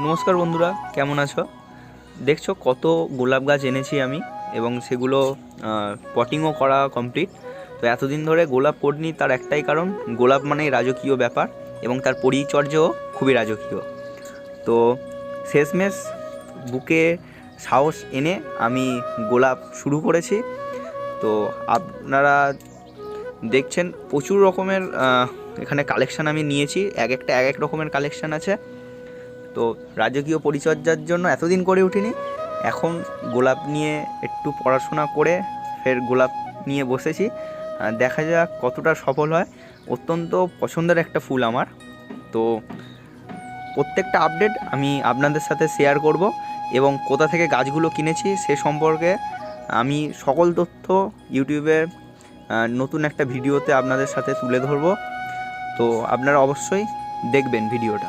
নমস্কার বন্ধুরা, কেমন আছো? দেখছ কত গোলাপ গাছ এনেছি আমি, এবং সেগুলো পটিংও করা কমপ্লিট তো এতদিন ধরে গোলাপ করিনি তার একটাই কারণ, গোলাপ মানেই রাজকীয় ব্যাপার, এবং তার পরিচর্যাও খুবই রাজকীয়। তো শেষমেশ বুকে সাহস এনে আমি গোলাপ শুরু করেছি। তো আপনারা দেখছেন প্রচুর রকমের এখানে কালেকশান আমি নিয়েছি, এক একটা, এক এক রকমের কালেকশান আছে। তো রাজকীয় পরিচর্যার জন্য এতদিন করে উঠিনি। এখন গোলাপ নিয়ে একটু পড়াশোনা করে ফের গোলাপ নিয়ে বসেছি। দেখা যাক কতটা সফল হয়। অত্যন্ত পছন্দের একটা ফুল আমার। তো প্রত্যেকটা আপডেট আমি আপনাদের সাথে শেয়ার করব এবং কোথা থেকে গাছগুলো কিনেছি সে সম্পর্কে আমি সকল তথ্য ইউটিউবে নতুন একটা ভিডিওতে আপনাদের সাথে তুলে ধরবো। তো আপনারা অবশ্যই দেখবেন ভিডিওটা